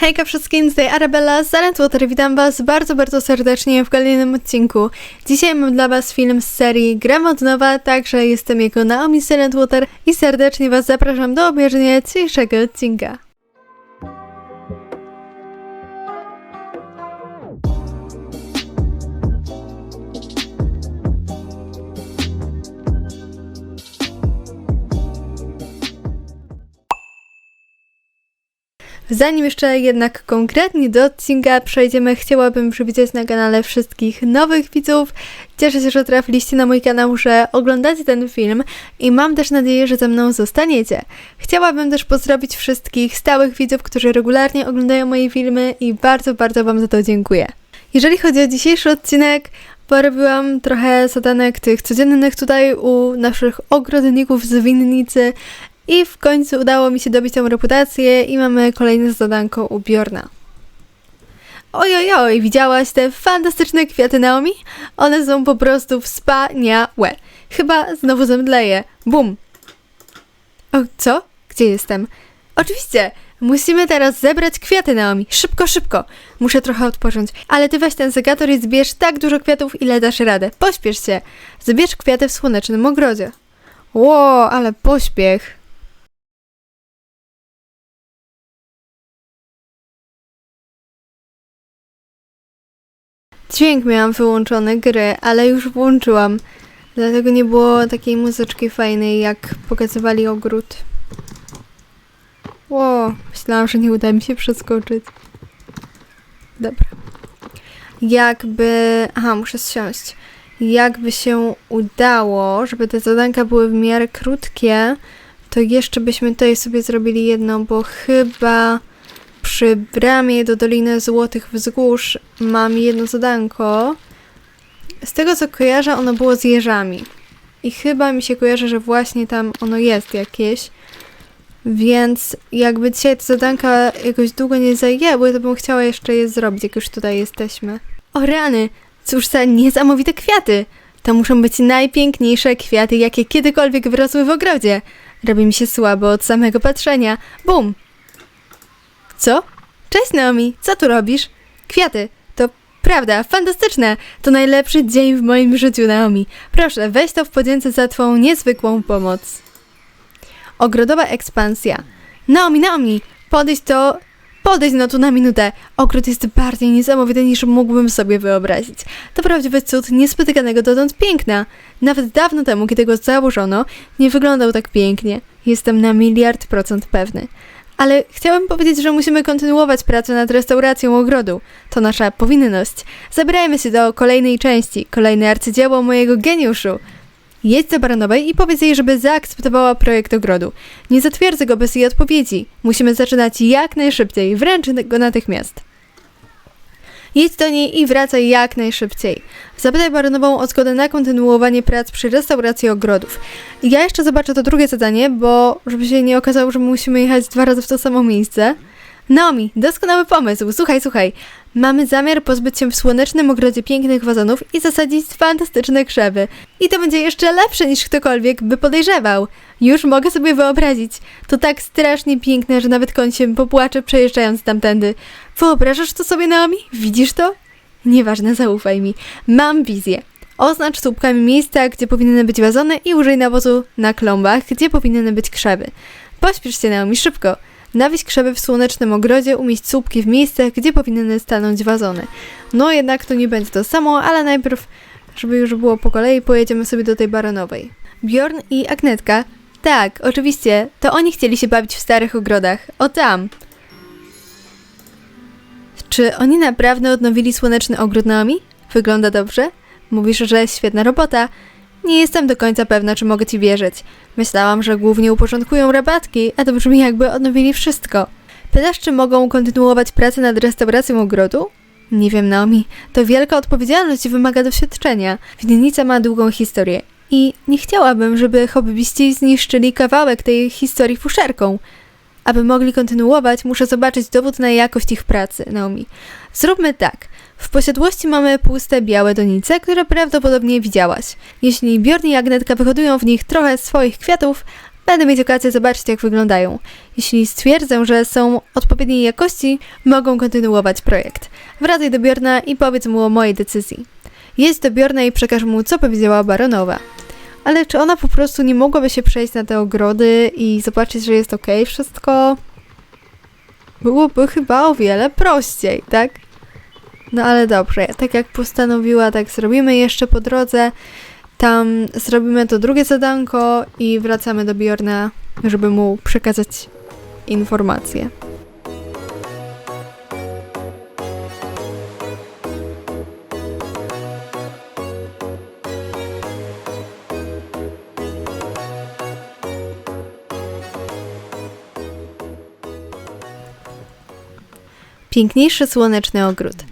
Hejka wszystkim, tutaj Arabella z Water. Witam Was bardzo, bardzo serdecznie w kolejnym odcinku. Dzisiaj mam dla Was film z serii Gram od nowa, także jestem jego Naomi z Water i serdecznie Was zapraszam do obejrzenia dzisiejszego odcinka. Zanim jeszcze jednak konkretnie do odcinka przejdziemy, chciałabym przywitać na kanale wszystkich nowych widzów. Cieszę się, że trafiliście na mój kanał, że oglądacie ten film i mam też nadzieję, że ze mną zostaniecie. Chciałabym też pozdrowić wszystkich stałych widzów, którzy regularnie oglądają moje filmy i bardzo, bardzo Wam za to dziękuję. Jeżeli chodzi o dzisiejszy odcinek, porobiłam trochę zadanek tych codziennych tutaj u naszych ogrodników z winnicy i w końcu udało mi się dobić tą reputację i mamy kolejne zadanko u Bjorna. Oj, oj, oj, widziałaś te fantastyczne kwiaty Naomi? One są po prostu wspaniałe. Chyba znowu zemdleję. Bum. O, co? Gdzie jestem? Oczywiście, musimy teraz zebrać kwiaty Naomi. Szybko, szybko. Muszę trochę odpocząć. Ale ty weź ten segator i zbierz tak dużo kwiatów, ile dasz radę. Pośpiesz się. Zbierz kwiaty w słonecznym ogrodzie. Ło, ale pośpiech. Dźwięk miałam wyłączony gry, ale już włączyłam. Dlatego nie było takiej muzyczki fajnej, jak pokazywali ogród. Ło, myślałam, że nie uda mi się przeskoczyć. Dobra. Jakby... Aha, muszę zsiąść. Jakby się udało, żeby te zadanka były w miarę krótkie, to jeszcze byśmy tutaj sobie zrobili jedno, bo chyba przy bramie do Doliny Złotych Wzgórz mam jedno zadanko. Z tego co kojarzę, ono było z jeżami. I chyba mi się kojarzy, że właśnie tam ono jest jakieś. Więc jakby dzisiaj te zadanka jakoś długo nie zajęły, to bym chciała jeszcze je zrobić, jak już tutaj jesteśmy. O rany! Cóż za niesamowite kwiaty! To muszą być najpiękniejsze kwiaty, jakie kiedykolwiek wyrosły w ogrodzie. Robi mi się słabo od samego patrzenia. Bum! Co? Cześć Naomi, co tu robisz? Kwiaty. To prawda, fantastyczne. To najlepszy dzień w moim życiu, Naomi. Proszę, weź to w podzięce za twą niezwykłą pomoc. Ogrodowa ekspansja. Naomi, Naomi, podejdź to... Podejdź no tu na minutę. Ogród jest bardziej niesamowity niż mógłbym sobie wyobrazić. To prawdziwy cud niespotykanego dotąd piękna. Nawet dawno temu, kiedy go założono, nie wyglądał tak pięknie. Jestem na miliard procent pewny. Ale chciałabym powiedzieć, że musimy kontynuować pracę nad restauracją ogrodu. To nasza powinność. Zabierajmy się do kolejnej części, kolejne arcydzieło mojego geniuszu. Jedź do Baranowej i powiedz jej, żeby zaakceptowała projekt ogrodu. Nie zatwierdzę go bez jej odpowiedzi. Musimy zaczynać jak najszybciej, wręcz go natychmiast. Jedź do niej i wracaj jak najszybciej. Zapytaj baronową o zgodę na kontynuowanie prac przy restauracji ogrodów. Ja jeszcze zobaczę to drugie zadanie, bo żeby się nie okazało, że musimy jechać dwa razy w to samo miejsce. Naomi, doskonały pomysł. Słuchaj, słuchaj. Mamy zamiar pozbyć się w słonecznym ogrodzie pięknych wazonów i zasadzić fantastyczne krzewy. I to będzie jeszcze lepsze niż ktokolwiek by podejrzewał. Już mogę sobie wyobrazić. To tak strasznie piękne, że nawet koń się popłacze przejeżdżając tamtędy. Wyobrażasz to sobie, Naomi? Widzisz to? Nieważne, zaufaj mi. Mam wizję. Oznacz słupkami miejsca, gdzie powinny być wazony i użyj nawozu na klombach, gdzie powinny być krzewy. Pośpiesz się, Naomi, szybko. Nawieź krzewy w słonecznym ogrodzie, umieść słupki w miejscach, gdzie powinny stanąć wazony. No jednak to nie będzie to samo, ale najpierw, żeby już było po kolei, pojedziemy sobie do tej baronowej. Bjorn i Agnetka? Tak, oczywiście, to oni chcieli się bawić w starych ogrodach. O tam! Czy oni naprawdę odnowili słoneczny ogród Naomi? Wygląda dobrze? Mówisz, że świetna robota. Nie jestem do końca pewna, czy mogę ci wierzyć. Myślałam, że głównie uporządkują rabatki, a to brzmi jakby odnowili wszystko. Pytasz, czy mogą kontynuować pracę nad restauracją ogrodu? Nie wiem, Naomi. To wielka odpowiedzialność i wymaga doświadczenia. Winnica ma długą historię. I nie chciałabym, żeby hobbyści zniszczyli kawałek tej historii fuszerką. Aby mogli kontynuować, muszę zobaczyć dowód na jakość ich pracy, Naomi. Zróbmy tak. W posiadłości mamy puste białe donice, które prawdopodobnie widziałaś. Jeśli Bjorn i Agnetka wyhodują w nich trochę swoich kwiatów, Będę mieć okazję zobaczyć, jak wyglądają. Jeśli stwierdzę, że są odpowiedniej jakości, mogą kontynuować projekt. Wracaj do Bjorna i powiedz mu o mojej decyzji. Jedź do Bjorna i przekaż mu, co powiedziała baronowa. Ale czy ona po prostu nie mogłaby się przejść na te ogrody i zobaczyć, że jest okej wszystko? Byłoby chyba o wiele prościej, tak? No ale dobrze, tak jak postanowiła, tak zrobimy jeszcze po drodze. Tam zrobimy to drugie zadanko i wracamy do Bjorna, żeby mu przekazać informacje. Piękniejszy słoneczny ogród.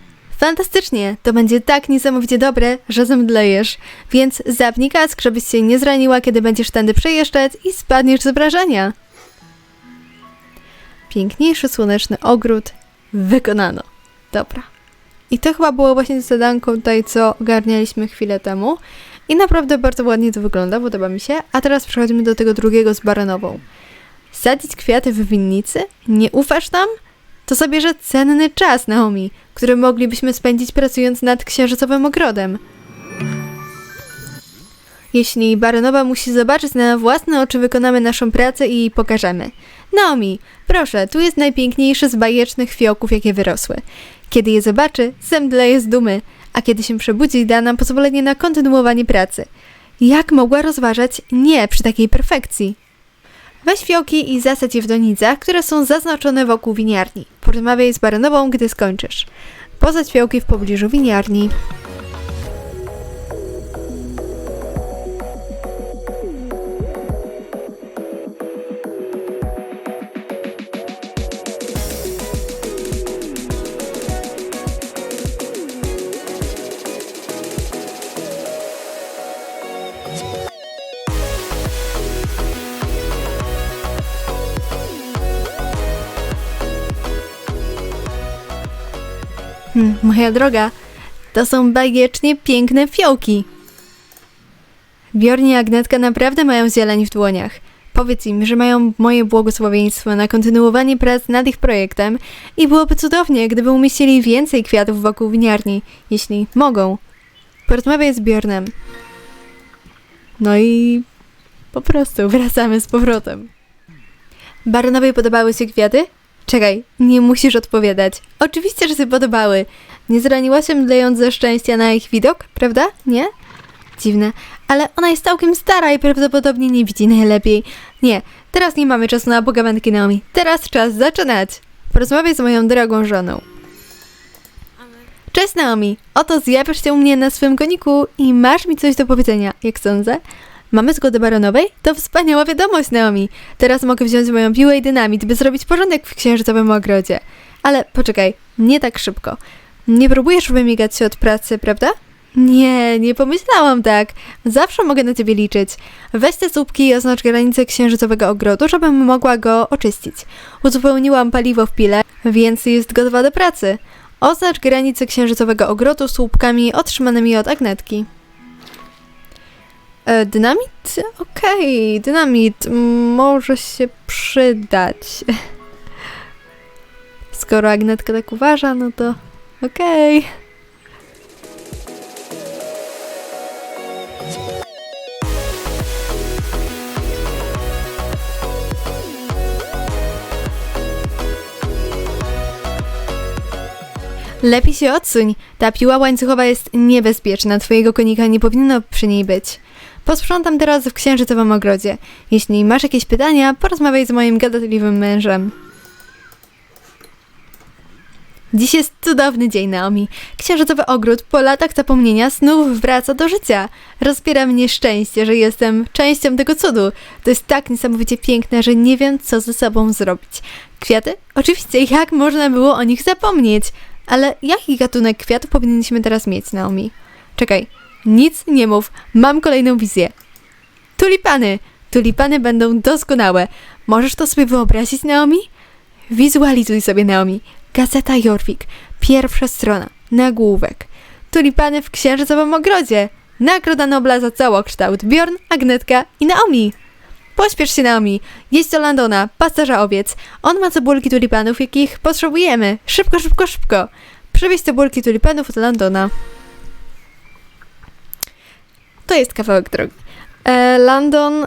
Fantastycznie! To będzie tak niesamowicie dobre, że zemdlejesz. Więc zapnij kask, żebyś się nie zraniła, kiedy będziesz tędy przejeżdżać i spadniesz z wrażenia. Piękniejszy słoneczny ogród wykonano. Dobra. I to chyba było właśnie zadanko tutaj, co ogarnialiśmy chwilę temu. I naprawdę bardzo ładnie to wygląda, podoba mi się. A teraz przechodzimy do tego drugiego z baranową. Sadzić kwiaty w winnicy? Nie ufasz nam? To zabierze cenny czas, Naomi, który moglibyśmy spędzić pracując nad księżycowym ogrodem. Jeśli Baronowa musi zobaczyć na własne oczy, wykonamy naszą pracę i jej pokażemy. Naomi, proszę, tu jest najpiękniejszy z bajecznych fiołków, jakie wyrosły. Kiedy je zobaczy, zemdleje z dumy, a kiedy się przebudzi, da nam pozwolenie na kontynuowanie pracy. Jak mogła rozważać nie przy takiej perfekcji? Weź fiołki i zasadź je w donicach, które są zaznaczone wokół winiarni. Porozmawiaj z baronową, gdy skończysz. Posadź fiołki w pobliżu winiarni. Hmm, moja droga, to są bajecznie piękne fiołki. Bjorn i Agnetka naprawdę mają zieleń w dłoniach. Powiedz im, że mają moje błogosławieństwo na kontynuowanie prac nad ich projektem i byłoby cudownie, gdyby umieścili więcej kwiatów wokół winiarni, jeśli mogą. Porozmawiaj z Bjornem. No i po prostu wracamy z powrotem. Baronowej podobały się kwiaty? Czekaj, nie musisz odpowiadać. Oczywiście, że się podobały. Nie zraniła się mdlejąc ze szczęścia na ich widok, prawda? Nie? Dziwne. Ale ona jest całkiem stara i prawdopodobnie nie widzi najlepiej. Nie, teraz nie mamy czasu na pogawędki Naomi. Teraz czas zaczynać. Porozmawiaj z moją drogą żoną. Cześć Naomi, oto zjawiasz się u mnie na swym koniku i masz mi coś do powiedzenia, jak sądzę. Mamy zgodę baronowej? To wspaniała wiadomość, Naomi. Teraz mogę wziąć moją piłę i dynamit, by zrobić porządek w księżycowym ogrodzie. Ale poczekaj, nie tak szybko. Nie próbujesz wymigać się od pracy, prawda? Nie, nie pomyślałam tak. Zawsze mogę na ciebie liczyć. Weź te słupki i oznacz granicę księżycowego ogrodu, żebym mogła go oczyścić. Uzupełniłam paliwo w pile, więc jest gotowa do pracy. Oznacz granicę księżycowego ogrodu słupkami otrzymanymi od Agnetki. E, dynamit? Okej, dynamit może się przydać. Skoro Agnetka tak uważa, no to okej. Lepiej się odsuń. Ta piła łańcuchowa jest niebezpieczna. Twojego konika nie powinno przy niej być. Posprzątam teraz w księżycowym ogrodzie. Jeśli masz jakieś pytania, porozmawiaj z moim gadatliwym mężem. Dziś jest cudowny dzień, Naomi. Księżycowy ogród po latach zapomnienia znów wraca do życia. Rozpiera mnie szczęście, że jestem częścią tego cudu. To jest tak niesamowicie piękne, że nie wiem, co ze sobą zrobić. Kwiaty? Oczywiście, jak można było o nich zapomnieć? Ale jaki gatunek kwiatów powinniśmy teraz mieć, Naomi? Czekaj, nic nie mów, mam kolejną wizję. Tulipany! Tulipany będą doskonałe. Możesz to sobie wyobrazić, Naomi? Wizualizuj sobie, Naomi. Gazeta Jorvik, pierwsza strona, nagłówek. Tulipany w księżycowym ogrodzie. Nagroda Nobla za całokształt. Bjorn, Agnetka i Naomi. Pośpiesz się, Naomi. Jedź do Landona, pasterza owiec. On ma cebulki tulipanów, jakich potrzebujemy. Szybko, szybko, szybko. Przywieź cebulki tulipanów do Landona. To jest kawałek drogi. E,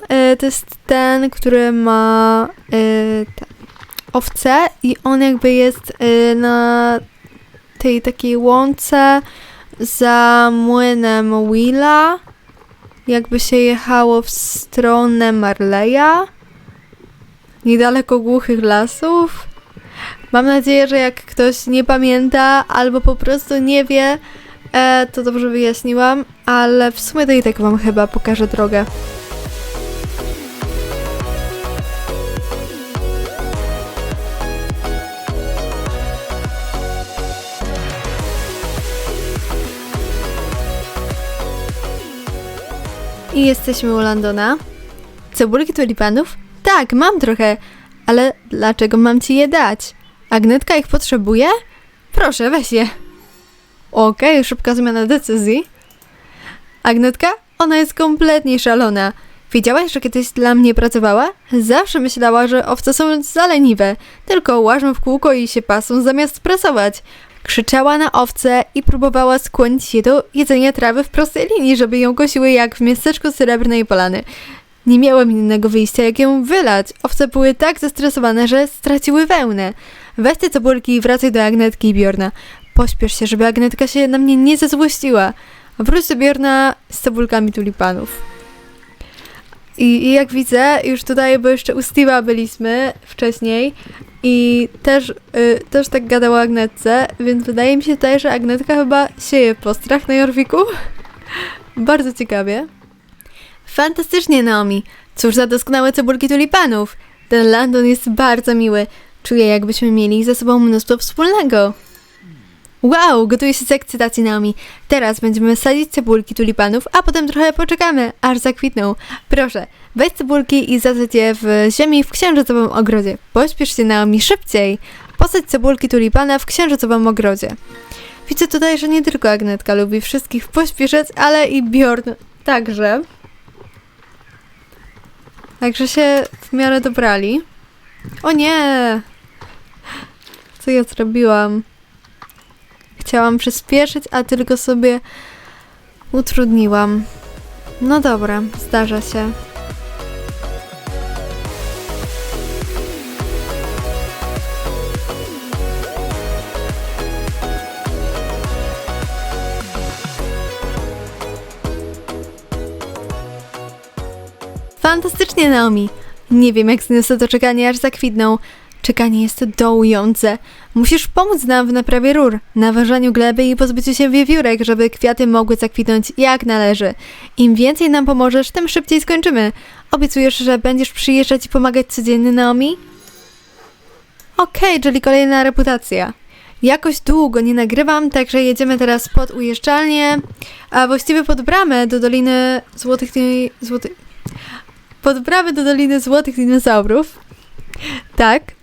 e, to jest ten, który ma e, te, owce i on jakby jest e, na tej takiej łące za młynem Willa. Jakby się jechało w stronę Marleya. Niedaleko głuchych lasów. Mam nadzieję, że jak ktoś nie pamięta albo po prostu nie wie, e, to dobrze wyjaśniłam, ale w sumie to i tak wam chyba pokażę drogę. I jesteśmy u Landona. Cebulki tulipanów? Tak, mam trochę, ale dlaczego mam ci je dać? Agnetka ich potrzebuje? Proszę, weź je. Okej, szybka zmiana decyzji. Agnetka? Ona jest kompletnie szalona. Wiedziałaś, że kiedyś dla mnie pracowała? Zawsze myślała, że owce są zaleniwe, tylko łażą w kółko i się pasą zamiast pracować. Krzyczała na owce i próbowała skłonić je do jedzenia trawy w prostej linii, żeby ją kosiły jak w miasteczku Srebrnej Polany. Nie miałem innego wyjścia, jak ją wylać. Owce były tak zestresowane, że straciły wełnę. Weź te cebulki i wracaj do Agnetki i Bjorna. Pośpiesz się, żeby Agnetka się na mnie nie zezłościła. Wróć do Bjorna z cebulkami tulipanów. I, I jak widzę, już tutaj, bo jeszcze u Steve'a byliśmy wcześniej i też, y, też tak gadała Agnetce, więc wydaje mi się tutaj, że Agnetka chyba sieje postrach na Jorwiku. Bardzo ciekawie. Fantastycznie, Naomi. Cóż za doskonałe cebulki tulipanów. Ten Landon jest bardzo miły. Czuję, jakbyśmy mieli ze sobą mnóstwo wspólnego. Wow, gotuję się z ekscytacji, Naomi. Teraz będziemy sadzić cebulki tulipanów, a potem trochę poczekamy, aż zakwitną. Proszę, weź cebulki i zasadź je w ziemi w księżycowym ogrodzie. Pośpiesz się, Naomi, szybciej. Posadź cebulki tulipana w księżycowym ogrodzie. Widzę tutaj, że nie tylko Agnetka lubi wszystkich pośpieszać, ale i Bjorn także. Także się w miarę dobrali. O nie! Co ja zrobiłam? Chciałam przyspieszyć, a tylko sobie utrudniłam. No dobra, zdarza się. Fantastycznie, Naomi. Nie wiem, jak zniosę to czekanie, aż zakwitną. Czekanie jest dołujące. Musisz pomóc nam w naprawie rur, naważaniu gleby i pozbyciu się wiewiórek, żeby kwiaty mogły zakwitnąć jak należy. Im więcej nam pomożesz, tym szybciej skończymy. Obiecujesz, że będziesz przyjeżdżać i pomagać codziennie, Naomi? Okej, czyli kolejna reputacja. Jakoś długo nie nagrywam, także jedziemy teraz pod ujeżdżalnię, a właściwie pod bramę do Doliny Złotych... Złoty... Pod bramę do Doliny Złotych Dinozaurów. Tak.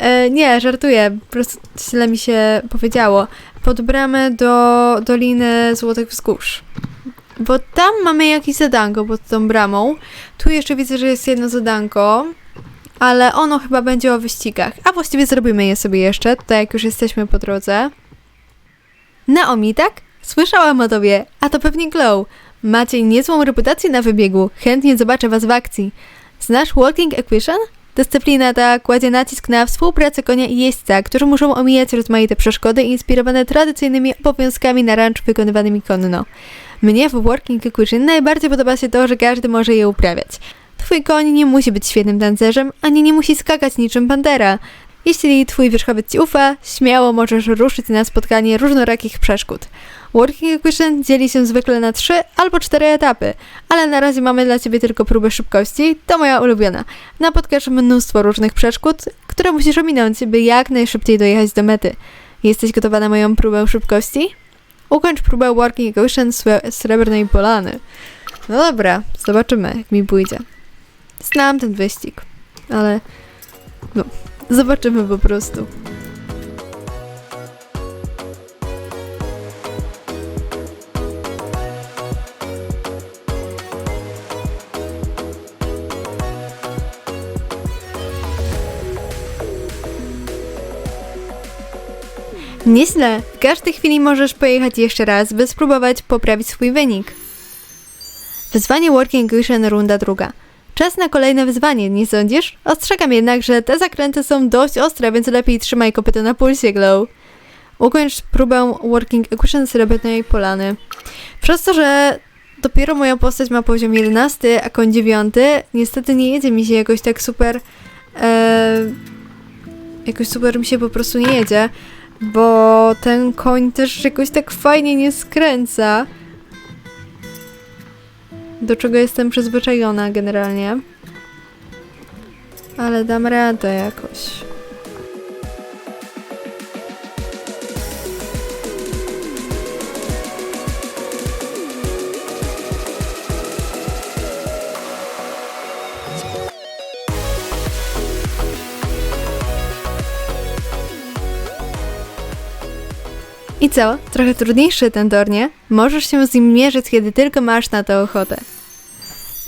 E, nie, żartuję. Po prostu źle mi się powiedziało. Pod bramę do Doliny Złotych Wzgórz. Bo tam mamy jakieś zadanko pod tą bramą. Tu jeszcze widzę, że jest jedno zadanko. Ale ono chyba będzie o wyścigach. A właściwie zrobimy je sobie jeszcze, tutaj jak już jesteśmy po drodze. Naomi, tak? Słyszałam o tobie. A to pewnie Glow. Macie niezłą reputację na wybiegu. Chętnie zobaczę was w akcji. Znasz Walking Equation? Dyscyplina ta kładzie nacisk na współpracę konia i jeźdźca, którzy muszą omijać rozmaite przeszkody inspirowane tradycyjnymi obowiązkami na ranczu wykonywanymi konno. Mnie w Working Equation najbardziej podoba się to, że każdy może je uprawiać. Twój koń nie musi być świetnym tancerzem, ani nie musi skakać niczym pantera. Jeśli twój wierzchowiec ci ufa, śmiało możesz ruszyć na spotkanie różnorakich przeszkód. Working Equation dzieli się zwykle na trzy albo cztery etapy, ale na razie mamy dla ciebie tylko próbę szybkości, to moja ulubiona. Napotkasz mnóstwo różnych przeszkód, które musisz ominąć, by jak najszybciej dojechać do mety. Jesteś gotowa na moją próbę szybkości? Ukończ próbę Working Equation Srebrnej Polany. No dobra, zobaczymy, jak mi pójdzie. Znam ten wyścig, ale no, zobaczymy po prostu. Nieźle. W każdej chwili możesz pojechać jeszcze raz, by spróbować poprawić swój wynik. Wyzwanie Working Vision runda druga. Czas na kolejne wyzwanie, nie sądzisz? Ostrzegam jednak, że te zakręty są dość ostre, więc lepiej trzymaj kopyto na pulsie, Glow. Ukończ próbę Working Equation Srebrnej Polany. Przez to, że dopiero moja postać ma poziom 11, a koń 9, niestety nie jedzie mi się jakoś tak super... E, jakoś super mi się po prostu nie jedzie, bo ten koń też jakoś tak fajnie nie skręca do czego jestem przyzwyczajona generalnie. Ale dam radę jakoś. I co? Trochę trudniejszy ten tor, nie? Możesz się z nim mierzyć, kiedy tylko masz na to ochotę.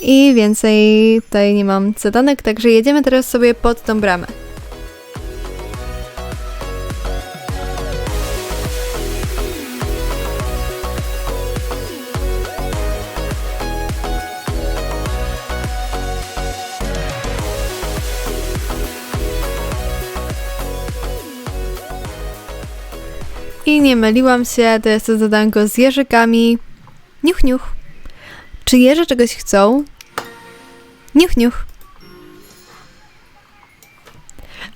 I więcej tutaj nie mam zadanek, także jedziemy teraz sobie pod tą bramę. I nie myliłam się, to jest to zadanko z jeżykami. Niuch, niuch. Czy jeże czegoś chcą? Niuch, niuch.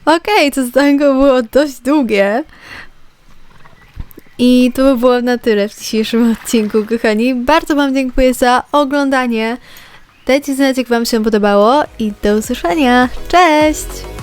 Okej, to zadanko było dość długie. I to by było na tyle w dzisiejszym odcinku, kochani. Bardzo Wam dziękuję za oglądanie. Dajcie znać, jak Wam się podobało i do usłyszenia. Cześć!